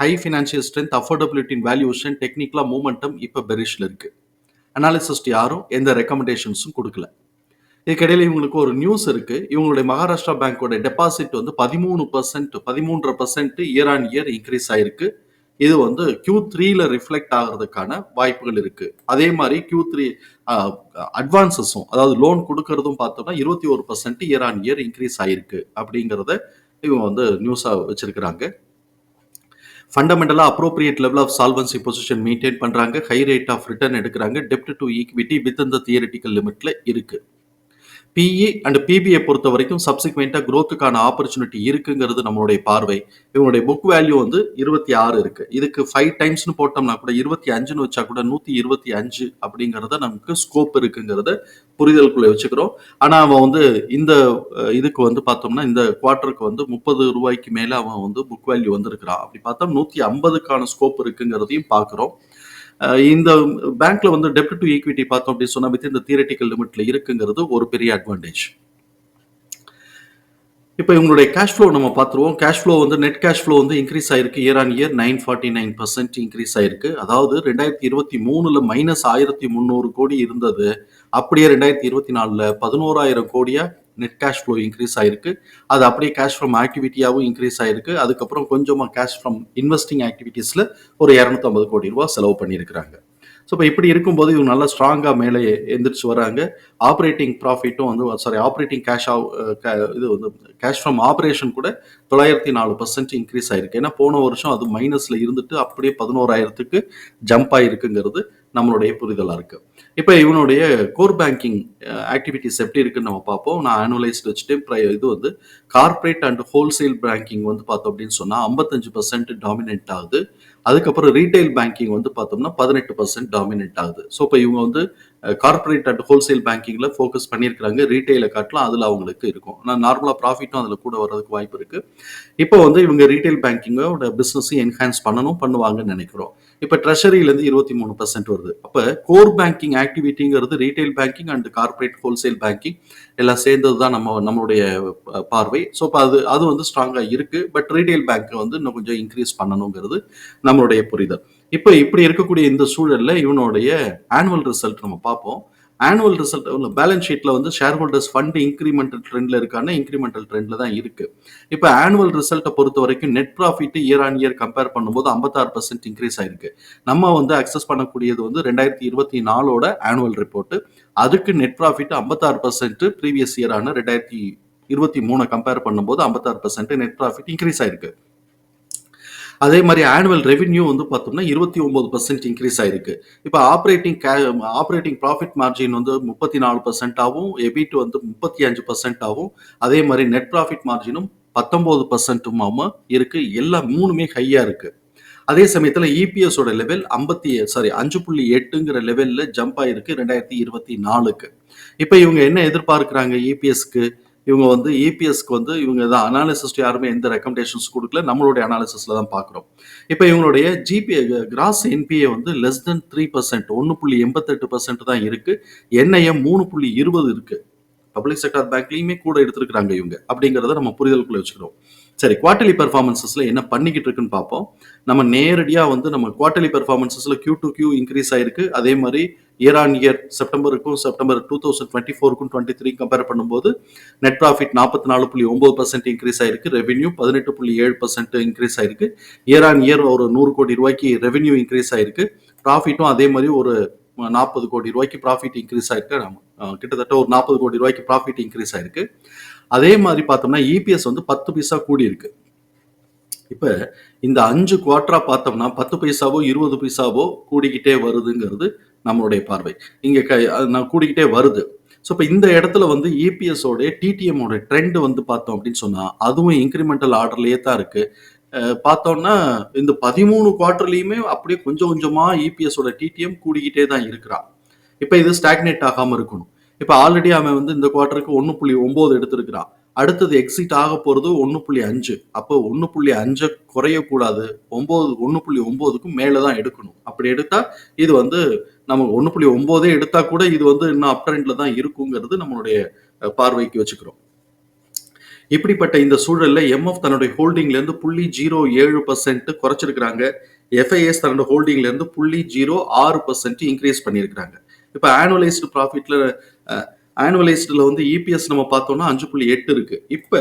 High financial strength affordability valuation டெக்னிக்கலாக momentum இப்போ பெரிஷில் இருக்குது அனாலிசிஸ்ட் யாரும் எந்த ரெக்கமெண்டேஷன்ஸும் கொடுக்கல. இதுக்கிடையில் இவங்களுக்கு ஒரு நியூஸ் இருக்குது இவங்களுடைய மகாராஷ்டிரா பேங்கோட டெபாசிட் வந்து பதிமூணு percent பதிமூன்றரை percent year on year increase ஆயிருக்கு. இது வந்து கியூ த்ரீல ரிஃப்ளெக்ட் ஆகிறதுக்கான வாய்ப்புகள் இருக்கு. அதே மாதிரி கியூ த்ரீ அட்வான்சஸும் அதாவது லோன் கொடுக்கறதும் பார்த்தோம்னா இருபத்தி ஒரு percent year on year increase ஆயிருக்கு. அப்படிங்கிறத இவங்க வந்து நியூஸாக வச்சிருக்கிறாங்க. ஃபண்டமெண்டலாக appropriate level of solvency position maintain பண்ணுறாங்க ஹை ரேட் ஆஃப் ரிட்டர்ன் எடுக்கிறாங்க. டெப்ட் டு ஈக்விட்டி வித் இந்த தியரிட்டிக்கல் லிமிட்ல இருக்குது பிஇ அண்ட் பிபிஐ பொறுத்த வரைக்கும் சப்சிக்வெண்ட்டாக க்ரோத்துக்கான ஆப்பர்ச்சுனிட்டி இருக்குங்கிறது நம்மளுடைய பார்வை. இவங்களுடைய புக் வேல்யூ வந்து இருபத்தி ஆறு இருக்கு. இதுக்கு ஃபைவ் டைம்ஸ்னு போட்டோம்னா கூட இருபத்தி அஞ்சுன்னு வச்சா கூட நூற்றி இருபத்தி அஞ்சு அப்படிங்கிறத நமக்கு ஸ்கோப் இருக்குங்கிறத புரிதலுக்குள்ள வச்சுக்கிறோம். ஆனால் அவன் வந்து இந்த இதுக்கு வந்து பார்த்தோம்னா இந்த குவார்ட்டருக்கு வந்து முப்பது ரூபாய்க்கு மேலே அவன் வந்து புக் வேல்யூ வந்திருக்கிறான். அப்படி பார்த்தா நூற்றி ஐம்பதுக்கான ஸ்கோப் இருக்குங்கிறதையும் பார்க்குறோம். இந்த பேங்க்ல வந்து டெப்ட் டு ஈக்விட்டி பார்த்தோம் அப்படின்னு சொன்னா வித் இந்த தியரட்டிக்கல் லிமிட்ல இருக்குங்கிறது ஒரு பெரிய அட்வான்டேஜ் இப்போ இவங்களுடைய கேஷ் ஃப்ளோ நம்ம பார்த்துருவோம். கேஷ் ஃப்ளோ வந்து நெட் கேஷ் ஃப்ளோ வந்து இன்க்ரீஸ் ஆயிருக்கு year on year nine forty nine percent increase ஆயிருக்கு. அதாவது ரெண்டாயிரத்தி இருபத்தி மூணுல மைனஸ் ஆயிரத்தி முந்நூறு கோடி இருந்தது. அப்படியே ரெண்டாயிரத்தி இருபத்தி நாலுல பதினோராயிரம் கோடியா நெட் கேஷ் ஃப்ளோ இன்க்ரீஸ் ஆயிருக்கு. அது அப்படியே கேஷ் ஃப்ரம் ஆக்டிவிட்டியாகவும் இன்க்ரீஸ் ஆயிருக்கு. அதுக்கப்புறம் கொஞ்சமாக கேஷ் ஃப்ரம் இன்வெஸ்டிங் ஆக்டிவிட்டீஸில் ஒரு இரநூத்தம்பது கோடி ரூபா செலவு பண்ணியிருக்கிறாங்க. ஸோ இப்போ இப்படி இருக்கும்போது இவங்க நல்லா ஸ்ட்ராங்காக மேலே எந்திரிச்சு வராங்க ஆப்ரேட்டிங் ப்ராஃபிட்டும் வந்து சாரி ஆப்ரேட்டிங் கேஷ் இது வந்து கேஷ் ஃப்ரம் ஆப்ரேஷன் கூட தொள்ளாயிரத்தி நாலு பர்சன்ட் இன்க்ரீஸ் ஆயிருக்கு. ஏன்னா போன வருஷம் அது மைனஸில் இருந்துட்டு அப்படியே பதினோராயிரத்துக்கு ஜம்ப் ஆயிருக்குங்கிறது நம்மளுடைய புரிதலாக இருக்குது இப்போ இவனுடைய கோர் பேங்கிங் ஆக்டிவிட்டிஸ் எப்படி இருக்குன்னு நம்ம பார்ப்போம். நான் ஆனுவலைஸ்டு வச்சுட்டு இது வந்து கார்ப்பரேட் அண்ட் ஹோல்சேல் பேங்கிங் வந்து பார்த்தோம் அப்படின்னு சொன்னால் ஐம்பத்தஞ்சு பர்சன்ட் டாமினேட் ஆகுது. அதுக்கப்புறம் ரீட்டைல் பேங்கிங் வந்து பார்த்தோம்னா பதினெட்டு பர்சன்ட் டாமினேட் ஆகுது. ஸோ இப்போ இவங்க வந்து கார்ப்பரேட் அண்ட் ஹோல்சேல் பேங்கிங்கில் ஃபோக்கஸ் பண்ணியிருக்கிறாங்க. ரீட்டைலை காட்டலாம் அதில் அவங்களுக்கு இருக்கும். ஆனால் நார்மலாக ப்ராஃபிட்டும் அதில் கூட வர்றதுக்கு வாய்ப்பு இருக்குது இப்போ வந்து இவங்க ரீட்டைல் பேங்கிங்கோட பிஸ்னஸையும் என்ஹான்ஸ் பண்ணணும் பண்ணுவாங்கன்னு நினைக்கிறோம். இப்போ ட்ரெஷரியிலேருந்து இருபத்தி மூணு பர்சன்ட் வருது. அப்போ core banking ஆக்டிவிட்டிங்கிறது retail banking and corporate wholesale banking எல்லாம் சேர்ந்தது தான் நம்ம நம்மளுடைய பார்வை. மாதிரி ஸோ இப்போ அது அது வந்து ஸ்ட்ராங்காக இருக்கு. பட் ரீட்டைல் பேங்க் வந்து இன்னும் கொஞ்சம் இன்க்ரீஸ் பண்ணணுங்கிறது நம்மளுடைய புரிதல். இப்போ இப்படி இருக்கக்கூடிய இந்த சூழல்ல இவனுடைய ஆனுவல் ரிசல்ட் நம்ம பார்ப்போம். ஆனுவல் ரிசல்ட் பேலன்ஸ் ஷீட்ல வந்து ஷேர் ஹோல்டர்ஸ் ஃபண்ட் இன்க்ரிமெண்டல் ட்ரெண்ட்ல இருக்கான இன்க்ரிமெண்டல் ட்ரெண்டில் தான் இருக்கு. இப்போ ஆனுவல் ரிசல்ட்டை பொறுத்த வரைக்கும் net profit year on year compare பண்ணும்போது ஐம்பத்தாறு பர்சன்ட் இன்க்ரீஸ் ஆயிருக்கு. நம்ம வந்து அக்சஸ் பண்ணக்கூடியது வந்து ரெண்டாயிரத்தி இருபத்தி நாலோட ஆனுவல் ரிப்போர்ட்டு அதுக்கு நெட் ப்ராஃபிட் ஐம்பத்தாறு பர்சன்ட் ப்ரீவியஸ் இயரான ரெண்டாயிரத்தி இருபத்தி மூணை கம்பேர் பண்ணும்போது ஐம்பத்தாறு பர்சன்ட் நெட் ப்ராஃபிட் இன்க்ரீஸ் ஆயிருக்கு. அதே மாதிரி ஆனுவல் ரெவென்யூ வந்து பார்த்தோம்னா இருபத்தி ஒன்பது பர்சன்ட் இன்க்ரீஸ் ஆயிருக்கு. இப்போ ஆப்ரேட்டிங் கே ஆப்ரேட்டிங் ப்ராஃபிட் மார்ஜின் வந்து முப்பத்தி நாலு பர்சன்ட்டாகவும் எபிட் வந்து முப்பத்தி அஞ்சு பர்சன்ட்டாகவும் அதே மாதிரி நெட் ப்ராஃபிட் மார்ஜினும் பத்தொம்போது பர்சன்ட்டுமாவும் இருக்கு. எல்லா மூணுமே ஹையாக இருக்கு. அதே சமயத்தில் இபிஎஸோட லெவல் ஐம்பத்தி சாரி அஞ்சு புள்ளி எட்டுங்கிற லெவலில் ஜம்ப் ஆயிருக்கு ரெண்டாயிரத்தி இருபத்தி நாலுக்கு. இப்போ இவங்க என்ன எதிர்பார்க்குறாங்க இபிஎஸ்க்கு இவங்க வந்து இபிஎஸ்க்கு வந்து இவங்க தான் அனாலிசிஸ்ட் யாருமே எந்த ரெக்கமெண்டேஷன்ஸ் கொடுக்கல. நம்மளுடைய அனாலிசிஸ்ல தான் பார்க்குறோம். இப்போ இவங்களுடைய ஜிபிஏ கிராஸ் என்பிஏ வந்து லெஸ் தென் த்ரீ பர்சன்ட் ஒன்று புள்ளி எண்பத்தெட்டு பர்சன்ட் தான் இருக்கு. என்ஐஎம் மூணு புள்ளி இருபது இருக்கு. பப்ளிக் செக்டார் பேங்க்லயுமே கூட எடுத்திருக்கிறாங்க இவங்க அப்படிங்கிறத நம்ம புரிதலுக்குள்ள வச்சுக்கிறோம். சரி குவார்டர்லி பெர்ஃபார்மன்சஸ்ல என்ன பண்ணிக்கிட்டு இருக்குன்னு பார்ப்போம். நம்ம நேரடியாக வந்து நம்ம குவார்டர்லி பெர்ஃபார்மன்சஸ்ல கியூ டு கியூ இன்க்ரீஸ் ஆயிருக்கு. அதே மாதிரி இயர் ஆன் இயர் செப்டம்பருக்கும் செப்டம்பர் டூ தௌசண்ட் டுவெண்ட்டி ஃபோருக்கும் டுவெண்ட்டி த்ரீ கம்பேர் பண்ணும்போது நெட் ப்ராஃபிட் நாற்பத்தி நாலு புள்ளி ஒன்பது பர்சன்ட் இன்க்ரீஸ் ஆயிருக்கு. ரெவென்யூ பதினெட்டு புள்ளி ஏழு பர்சன்ட் இன்க்ரீஸ் ஆயிருக்கு. இயர் ஆன் இயர் ஒரு நூறு கோடி ரூபாய்க்கு ரெவென்யூ இன்க்ரீஸ் ஆயிருக்கு. ப்ராஃபிட்டும் அதே மாதிரி ஒரு நாற்பது கோடி ரூபாய்க்கு ப்ராஃபிட் இன்க்ரீஸ் ஆயிருக்கு. நம்ம கிட்டத்தட்ட ஒரு நாற்பது கோடி ரூபாய்க்கு ப்ராஃபிட் இன்க்ரீஸ் ஆயிருக்கு. அதே மாதிரி பார்த்தோம்னா இபிஎஸ் வந்து பத்து பைசா கூடி இருக்கு இப்போ இந்த அஞ்சு குவார்ட்டராக பார்த்தோம்னா பத்து பைசாவோ இருபது பைசாவோ கூடிக்கிட்டே வருதுங்கிறது நம்மளுடைய பார்வை. இங்கே க அது நான் கூடிக்கிட்டே வருது. ஸோ இப்போ இந்த இடத்துல வந்து இபிஎஸோட டிடிஎம்மோட ட்ரெண்ட் வந்து பார்த்தோம் அப்படின்னு சொன்னால் அதுவும் இன்க்ரிமெண்டல் ஆர்டர்லேயே தான் இருக்குது பார்த்தோம்னா இந்த பதிமூணு குவார்டர்லேயுமே அப்படியே கொஞ்சம் கொஞ்சமாக இபிஎஸோட டிடிஎம் கூடிக்கிட்டே தான் இருக்கிறான். இப்போ இது ஸ்டாக்னேட் ஆகாமல் இருக்கணும். இப்போ ஆல்ரெடி அவன் வந்து இந்த குவார்ட்டருக்கு ஒன்று புள்ளி ஒம்பது எடுத்திருக்கிறான். அடுத்தது எக்ஸிட் ஆக போகிறது ஒன்று புள்ளி அஞ்சு. அப்போ ஒன்று புள்ளி அஞ்சை குறையக்கூடாது. ஒம்பது ஒன்று புள்ளி ஒம்போதுக்கும் மேலே தான் எடுக்கணும். அப்படி எடுத்தால் இது வந்து நம்ம ஒன்று புள்ளி ஒம்போதே எடுத்தா கூட இது வந்து இன்னும் அப்ட்ரெண்ட்ல தான் இருக்குங்கிறது நம்மளுடைய பார்வைக்கு வச்சுக்கிறோம். இப்படிப்பட்ட இந்த சூழலில் எம்எஃப் தன்னுடைய ஹோல்டிங்லேருந்து புள்ளி ஜீரோ ஏழு பர்சன்ட் குறைச்சிருக்கிறாங்க. எஃப்ஐஎஸ் தன்னோட ஹோல்டிங்லேருந்து புள்ளி ஜீரோ ஆறு பர்சன்ட் இன்க்ரீஸ் பண்ணியிருக்கிறாங்க. இப்போ ஆனுவலைஸ்டு ப்ராஃபிட்டில் ஆனுவலைஸ்டில் வந்து இபிஎஸ் நம்ம பார்த்தோம்னா அஞ்சு புள்ளி எட்டு இருக்கு. இப்போ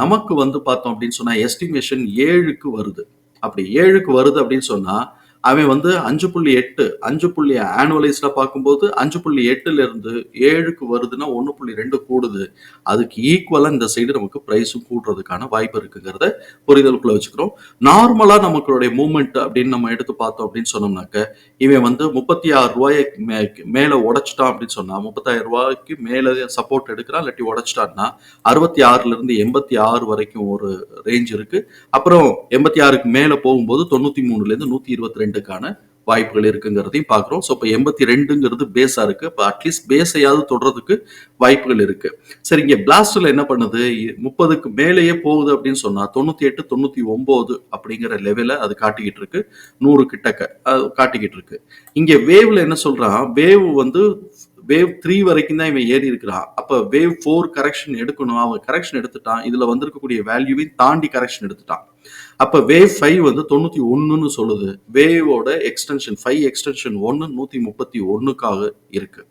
நமக்கு வந்து பார்த்தோம் அப்படின்னு சொன்னால் எஸ்டிமேஷன் ஏழுக்கு வருது. அப்படி ஏழுக்கு வருது அப்படின்னு சொன்னால் அவன் வந்து அஞ்சு புள்ளி எட்டு அஞ்சு புள்ளி ஆனுவலைஸ்டா பார்க்கும்போது அஞ்சு புள்ளி எட்டுல இருந்து ஏழுக்கு வருதுன்னா ஒன்று புள்ளி ரெண்டு கூடுது. அதுக்கு ஈக்குவலாக இந்த சைடு நமக்கு ப்ரைஸும் கூடுறதுக்கான வாய்ப்பு இருக்குங்கிறத புரிதலுக்குள்ள வச்சுக்கிறோம். நார்மலாக நமக்களுடைய மூமெண்ட் அப்படின்னு நம்ம எடுத்து பார்த்தோம் அப்படின்னு சொன்னோம்னாக்க இவன் வந்து முப்பத்தி ஆறு ரூபாயை மே- மேலே உடைச்சிட்டான் அப்படின்னு சொன்னா முப்பத்தாயிரம் ரூபாய்க்கு மேலே சப்போர்ட் எடுக்கிறான் இல்லாட்டி உடைச்சிட்டான்னா அறுபத்தி ஆறுல இருந்து எண்பத்தி ஆறு வரைக்கும் ஒரு ரேஞ்ச் இருக்கு. அப்புறம் எண்பத்தி ஆறுக்கு மேலே போகும்போது தொண்ணூத்தி மூணுல இருந்து நூத்தி இருபத்தி ரெண்டுக்கான வாய்ப்புகள் இருக்குங்கிறதையும் பார்க்குறோம். ஸோ இப்போ எண்பத்தி ரெண்டுங்கிறது பேஸாக இருக்கு. இப்போ அட்லீஸ்ட் பேஸையாவது தொடுறதுக்கு வாய்ப்புகள் இருக்கு. சரி இங்கே பிளாஸ்டில் என்ன பண்ணுது? முப்பதுக்கு மேலேயே போகுது அப்படின்னு சொன்னால் தொண்ணூத்தி எட்டு தொண்ணூத்தி ஒம்பது அப்படிங்கிற லெவலில் அது காட்டிக்கிட்டு இருக்கு. நூறு கிட்டக்க அது காட்டிக்கிட்டு இருக்கு. இங்கே வேவ்ல என்ன சொல்றான்? வேவ் வந்து வேவ் த்ரீ வரைக்கும் தான் இவன் ஏறி இருக்கிறான் அப்ப வேவ் ஃபோர் கரெக்ஷன் எடுக்கணும். அவன் கரெக்ஷன் எடுத்துட்டான். இதுல வந்திருக்கக்கூடிய வேல்யூவையும் தாண்டி கரெக்ஷன் எடுத்துட்டான். அப்ப வேவ் ஃபைவ் வந்து தொண்ணூத்தி ஒன்றுன்னு சொல்லுது. வேவோட எக்ஸ்டென்ஷன் ஃபைவ் எக்ஸ்டென்ஷன் ஒன்னு நூத்தி முப்பத்தி ஒன்றுக்காக இருக்கு.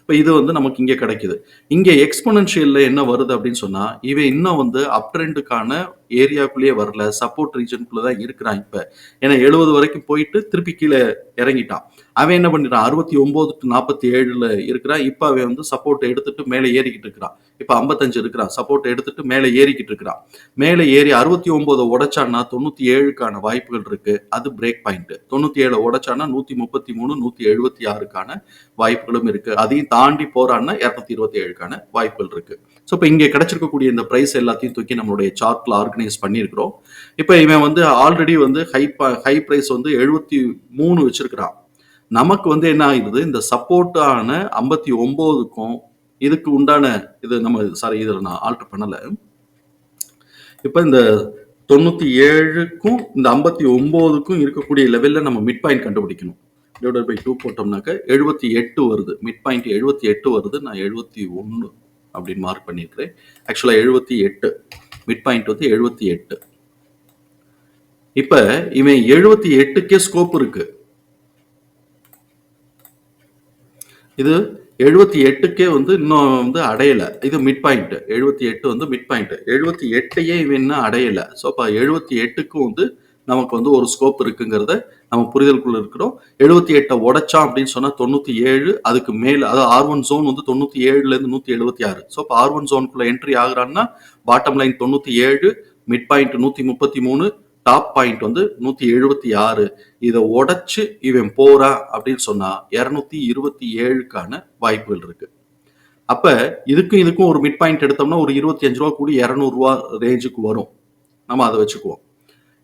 இப்போ இது வந்து நமக்கு இங்கே கிடைக்குது. இங்கே எக்ஸ்பொனன்ஷியல்ல என்ன வருது அப்படின்னு சொன்னா இவன் இன்னும் வந்து அப் ட்ரெண்டுக்கான ஏரியாக்குள்ளேயே வரல சப்போர்ட் ரீஜனுக்குள்ள தான் இருக்கிறான் இப்போ. ஏன்னா எழுபது வரைக்கும் போயிட்டு திருப்பி கீழே இறங்கிட்டான். அவன் என்ன பண்ணிட்டான்? அறுபத்தி ஒன்பது டு நாற்பத்தி ஏழில் இருக்கிறான். இப்போ அவன் வந்து சப்போர்ட் எடுத்துட்டு மேலே ஏறிக்கிட்டு இருக்கிறான். இப்போ ஐம்பத்தஞ்சு இருக்கிறான். சப்போர்ட் எடுத்துட்டு மேலே ஏறிக்கிட்டு இருக்கிறான். மேலே ஏறி அறுபத்தி ஒன்பதை உடைச்சான்னா தொண்ணூற்றி ஏழுக்கான வாய்ப்புகள் இருக்கு. அது பிரேக் பாயிண்ட் தொண்ணூற்றி ஏழை உடைச்சான்னா நூற்றி முப்பத்தி மூணு நூற்றி எழுபத்தி ஆறுக்கான வாய்ப்புகளும் இருக்கு. அதையும் தாண்டி போறான்னா இரநூத்தி இருபத்தி ஏழுக்கான வாய்ப்புகள் இருக்கு. ஸோ இப்போ இங்கே கிடைச்சிருக்கக்கூடிய இந்த ப்ரைஸ் எல்லாத்தையும் தூக்கி நம்மளுடைய சார்ட்ல ஆர்கனைஸ் பண்ணியிருக்கிறோம். இப்போ இவன் வந்து ஆல்ரெடி வந்து ஹை ஹை ப்ரைஸ் வந்து எழுபத்தி மூணு வச்சிருக்கிறான். நமக்கு வந்து என்ன ஆகிடுது இந்த சப்போர்ட்டான ஐம்பத்தி ஒம்போதுக்கும் இதுக்கு உண்டான இது நம்ம சாரி இதில் நான் ஆல்டர் பண்ணலை. இப்போ இந்த தொண்ணூற்றி ஏழுக்கும் இந்த ஐம்பத்தி ஒம்போதுக்கும் இருக்கக்கூடிய லெவலில் நம்ம மிட் பாயிண்ட் கண்டுபிடிக்கணும். டிவைடட் பை டூ போட்டோம்னாக்க எழுபத்தி எட்டு வருது. மிட் பாயிண்ட் எழுபத்தி எட்டு வருது. நான் எழுபத்தி ஒன்று அப்படின்னு மார்க் பண்ணியிருக்கிறேன் ஆக்சுவலாக எழுபத்தி எட்டு மிட் பாயிண்ட் வந்து எழுபத்தி எட்டு. இப்போ இவன் எழுபத்தி எட்டுக்கே ஸ்கோப் இருக்கு. இது எழுபத்தி எட்டுக்கே வந்து இன்னும் வந்து அடையல. இது மிட் பாயிண்ட் எழுபத்தி எட்டு வந்து மிட் பாயிண்ட் எழுபத்தி எட்டையே இவன் இன்னும் அடையல. ஸோ அப்போ எழுபத்தி எட்டுக்கும் வந்து நமக்கு வந்து ஒரு ஸ்கோப் இருக்குங்கிறத நம்ம புரிதலுக்குள்ள இருக்கிறோம். எழுபத்தி எட்டை உடைச்சான் அப்படின்னு சொன்னா தொண்ணூத்தி ஏழு அதுக்கு மேல அதாவது ஆர் ஒன் ஜோன் வந்து தொண்ணூத்தி ஏழுல இருந்து நூத்தி எழுபத்தி ஆறு. ஸோ இப்போ ஆர் ஒன் ஜோனுக்குள்ள என்ட்ரி ஆகுறான்னா பாட்டம் லைன் தொண்ணூத்தி ஏழு மிட் பாயிண்ட் நூத்தி முப்பத்தி மூணு டாப் பாயிண்ட் வந்து நூத்தி எழுபத்தி ஆறு. இதை உடைச்சு இவன் போறா அப்படின்னு சொன்னா இருநூத்தி இருபத்தி ஏழுக்கான வாய்ப்புகள் இருக்கு. அப்ப இதுக்கும் இதுக்கும் ஒரு மிட் பாயிண்ட் எடுத்தோம்னா ஒரு இருபத்தி அஞ்சு ரூபா கூடி இரநூறுவா ரேஞ்சுக்கு வரும். நம்ம அதை வச்சுக்குவோம்.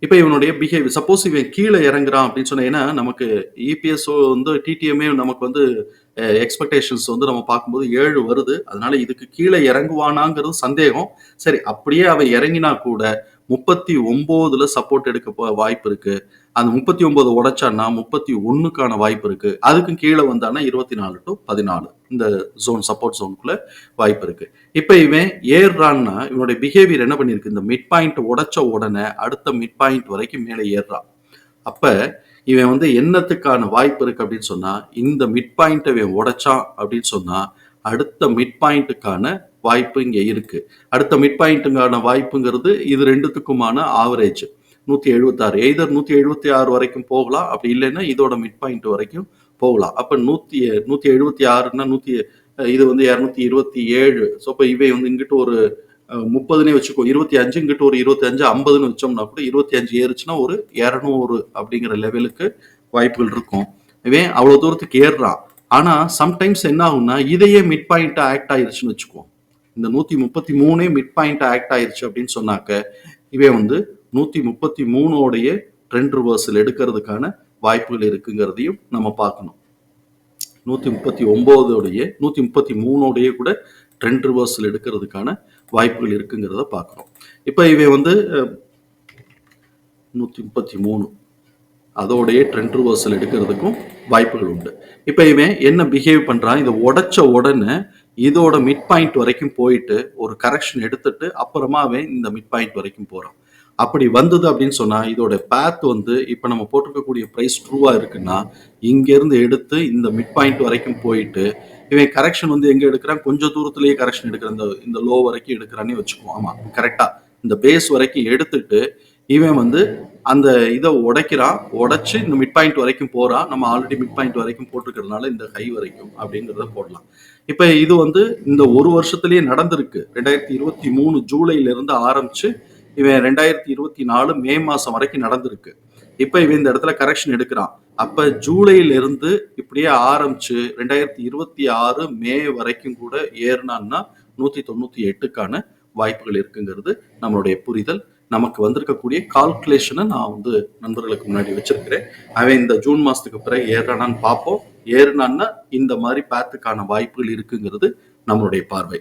இப்போ இவனுடைய பிஹேவியர் சப்போஸ் இவன் கீழே இறங்குறான் அப்படின்னு சொன்னா ஏன்னா நமக்கு இபிஎஸ்ஓ வந்து டிடிஎம்ஏ நமக்கு வந்து எக்ஸ்பெக்டேஷன்ஸ் வந்து நம்ம பார்க்கும்போது ஏழு வருது. அதனால இதுக்கு கீழே இறங்குவானாங்கிறது சந்தேகம். சரி அப்படியே அவன் இறங்கினா கூட முப்பத்தி ஒன்பதுல சப்போர்ட் எடுக்க வாய்ப்பு இருக்கு. அந்த முப்பத்தி ஒன்பது உடைச்சான்னா முப்பத்தி ஒன்றுக்கான வாய்ப்பு இருக்கு. அதுக்கும் கீழே வந்தானா இருபத்தி நாலு டு பதினாலு. இந்த ஜோன் சப்போர்ட் ஜோனுக்குள்ள வாய்ப்பு இருக்கு. இப்போ இவன் ஏறுறான்னா இவனுடைய பிஹேவியர் என்ன பண்ணிருக்கு இந்த மிட் பாயிண்ட் உடைச்ச உடனே அடுத்த மிட் பாயிண்ட் வரைக்கும் மேலே ஏறுறான். அப்ப இவன் வந்து என்னத்துக்கான வாய்ப்பு இருக்கு அப்படின்னு சொன்னா இந்த மிட் பாயிண்ட் இவன் உடைச்சான் அப்படின்னு சொன்னா அடுத்த மிட் பாயிண்ட்டுக்கான வாய்ப்பு இங்க இருக்கு. அடுத்த மிட் பாயிண்ட்டுக்கான வாய்ப்புங்கிறது இது ரெண்டுத்துக்குமான ஆவரேஜ் நூத்தி எழுபத்தாறு எய்தர் நூத்தி எழுபத்தி ஆறு வரைக்கும் போகலாம். அப்படி இல்லைன்னா இதோட மிட் பாயிண்ட் வரைக்கும் போகலாம். அப்ப நூத்தி நூத்தி எழுபத்தி ஆறுன்னா நூத்தி இது வந்து இரநூத்தி இருபத்தி ஏழு. ஸோ இப்போ இவை வந்து இங்கிட்டு ஒரு முப்பதுனே வச்சுக்கோ இருபத்தி அஞ்சு இங்கிட்டு ஒரு இருபத்தி அஞ்சு ஐம்பதுன்னு வச்சோம்னா கூட இருபத்தி அஞ்சு ஏறுச்சுன்னா ஒரு இரநூறு அப்படிங்கிற லெவலுக்கு வாய்ப்புகள் இருக்கும். இவன் அவ்வளவு தூரத்துக்கு ஏறுறான். ஆனா சம்டைம்ஸ் என்ன ஆகும்னா இதையே மிட் பாயிண்டா ஆக்ட் ஆயிருச்சுன்னு வச்சுக்குவோம் இந்த நூத்தி முப்பத்தி மூணே மிட் பாயிண்டா ஆக்ட் ஆயிருச்சு அப்படின்னு சொன்னாக்க இவன் வந்து நூற்றி முப்பத்தி மூணோடைய ட்ரெண்ட் ரிவர்சல் எடுக்கிறதுக்கான வாய்ப்புகள் இருக்குங்கிறதையும் நம்ம பார்க்கணும். நூற்றி முப்பத்தி ஒம்போதோடைய நூற்றி முப்பத்தி மூணோடைய கூட ட்ரெண்ட் ரிவர்சல் எடுக்கிறதுக்கான வாய்ப்புகள் இருக்குங்கிறத பார்க்குறோம் இப்போ இவன் வந்து நூற்றி முப்பத்தி மூணு அதோடைய ட்ரெண்ட் ரிவர்சல் எடுக்கிறதுக்கும் வாய்ப்புகள் உண்டு. இப்போ இவன் என்ன பிஹேவ் பண்ணுறான் இதை உடைச்ச உடனே இதோட மிட் பாயிண்ட் வரைக்கும் போயிட்டு ஒரு கரெக்ஷன் எடுத்துட்டு அப்புறமா அவன் இந்த மிட் பாயிண்ட் வரைக்கும் போகிறான் அப்படி வந்தது அப்படின்னு சொன்னால் இதோட பேத் வந்து இப்போ நம்ம போட்டிருக்கக்கூடிய ப்ரைஸ் ட்ரூவாக இருக்குன்னா இங்கேருந்து எடுத்து இந்த மிட் பாயிண்ட் வரைக்கும் போயிட்டு இவன் கரெக்ஷன் வந்து எங்கே எடுக்கிறான்? கொஞ்சம் தூரத்துலேயே கரெக்ஷன் எடுக்கிறான். இந்த இந்த லோ வரைக்கும் எடுக்கிறானே வச்சுக்குவோம். ஆமாம் கரெக்டாக இந்த பேஸ் வரைக்கும் எடுத்துட்டு இவன் வந்து அந்த இதை உடைக்கிறான். உடைச்சு இந்த மிட் பாயிண்ட் வரைக்கும் போகிறான் நம்ம ஆல்ரெடி மிட் பாயிண்ட் வரைக்கும் போட்டிருக்கிறதுனால இந்த ஹை வரைக்கும் அப்படிங்கிறத போடலாம். இப்போ இது வந்து இந்த ஒரு வருஷத்துலேயே நடந்திருக்கு. ரெண்டாயிரத்தி இருபத்தி மூணு ஜூலையிலேருந்து ஆரம்பித்து இவன் ரெண்டாயிரத்தி இருபத்தி நாலு மே மாசம் வரைக்கும் நடந்திருக்கு. இப்போ இவன் இந்த இடத்துல கரெக்ஷன் எடுக்கிறான். அப்ப ஜூலையில இருந்து இப்படியே ஆரம்பிச்சு ரெண்டாயிரத்தி இருபத்தி ஆறு மே வரைக்கும் கூட ஏறினான்னா நூத்தி தொண்ணூத்தி எட்டுக்கான வாய்ப்புகள் இருக்குங்கிறது நம்மளுடைய புரிதல். நமக்கு வந்திருக்கக்கூடிய கால்குலேஷனை நான் வந்து நண்பர்களுக்கு முன்னாடி வச்சிருக்கிறேன். அவன் இந்த ஜூன் மாசத்துக்கு பிறகு ஏறானான்னு பார்ப்போம். ஏறினான்னா இந்த மாதிரி பேத்துக்கான வாய்ப்புகள் இருக்குங்கிறது நம்மளுடைய பார்வை.